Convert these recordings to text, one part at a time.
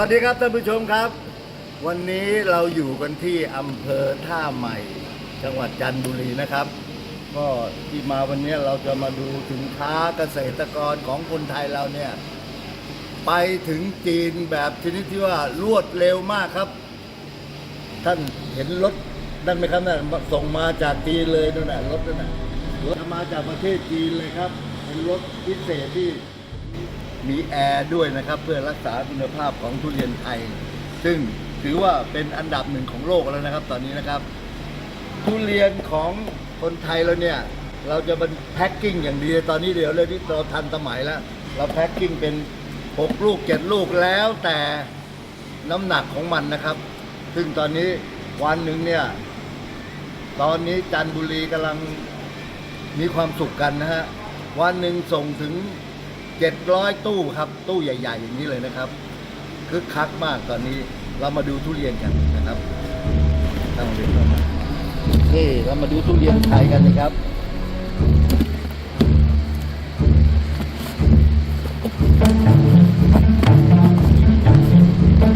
วัสดีครับท่านผู้ชมครับ วันนี้เราอยู่กันที่อำเภอท่าใหม่ จังหวัดจันทบุรีนะครับ ก็ที่มาวันนี้เราจะมาดูสินค้าเกษตรกรของคนไทยเราเนี่ย ไปถึงจีนแบบชนิดที่ว่ารวดเร็วมากครับ ท่านเห็นรถนั่นไหมครับนั่นส่งมาจากจีนเลยนั่นน่ะรถนั่นน่ะรถมาจากประเทศจีนเลยครับ เป็นรถพิเศษที่ มีแอร์ด้วยนะครับเพื่อรักษาคุณภาพของทุเรียนไทย ซึ่งถือว่าเป็นอันดับหนึ่งของโลกแล้วนะครับ ตอนนี้นะครับ ทุเรียนของคนไทยเราเนี่ยเราจะเป็นแพ็คกิ้งอย่างดีตอนนี้เดี๋ยวเลยที่เราทันสมัยแล้ว เราแพ็คกิ้งเป็น 6 ลูก 7 ลูกแล้วแต่น้ำหนักของมันนะครับ ซึ่งตอนนี้วันหนึ่งเนี่ย ตอนนี้จันบุรีกำลังมีความสุขกันนะฮะ วันหนึ่งส่งถึง 700 ตู้ครับ ตู้ใหญ่ ๆ อย่างนี้เลยนะครับคึกคักมากตอนนี้เรามาดูทุเรียนกันนะครับต้องเรียนเข้ามานี่เรามาดูทุเรียนไทยกันนะครับ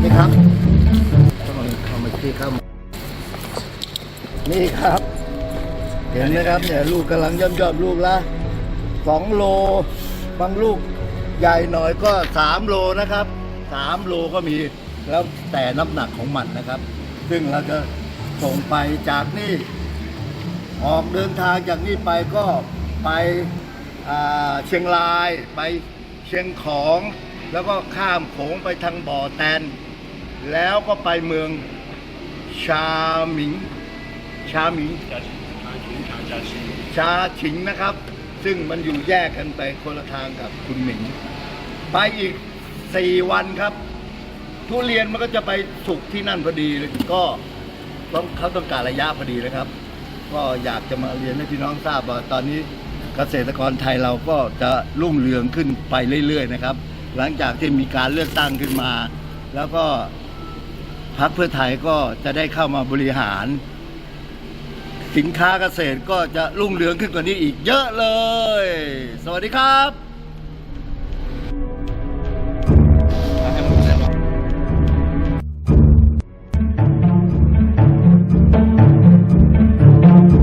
นี่ครับต้องเข้ามาที่เข้ามานี่ครับ เห็นไหมครับเนี่ยลูกกำลังย่อมย่อมๆลูกละสองโล บางลูกใหญ่หน่อยก็สามโลนะครับสามโลก็มีแล้วแต่น้ำหนักของมันนะครับ ซึ่งเราจะส่งไปจากนี่ออกเดินทางจากนี่ไปก็ไปอ่าเชียงรายไปเชียงของ แล้วก็ข้ามโขงไปทางบ่อแตน แล้วก็ไปเมืองชาหมิง ชาหมิงชาฉิงนะครับ ซึ่งมันอยู่แยกกันไปคนละทางกับคุณหมิง ไปอีกสี่วันครับ ทุเรียนมันก็จะไปสุกที่นั่นพอดีก็ต้องเขาต้องการระยะพอดีนะครับ ก็อยากจะมาเรียนให้พี่น้องทราบว่าตอนนี้เกษตรกรไทยเราก็จะรุ่งเรืองขึ้นไปเรื่อย ๆ นะครับ หลังจากที่มีการเลือกตั้งขึ้นมา แล้วก็พรรคเพื่อไทยก็จะได้เข้ามาบริหาร สินค้าเกษตรก็จะรุ่งเรืองขึ้นกว่านี้อีกเยอะเลย สวัสดีครับ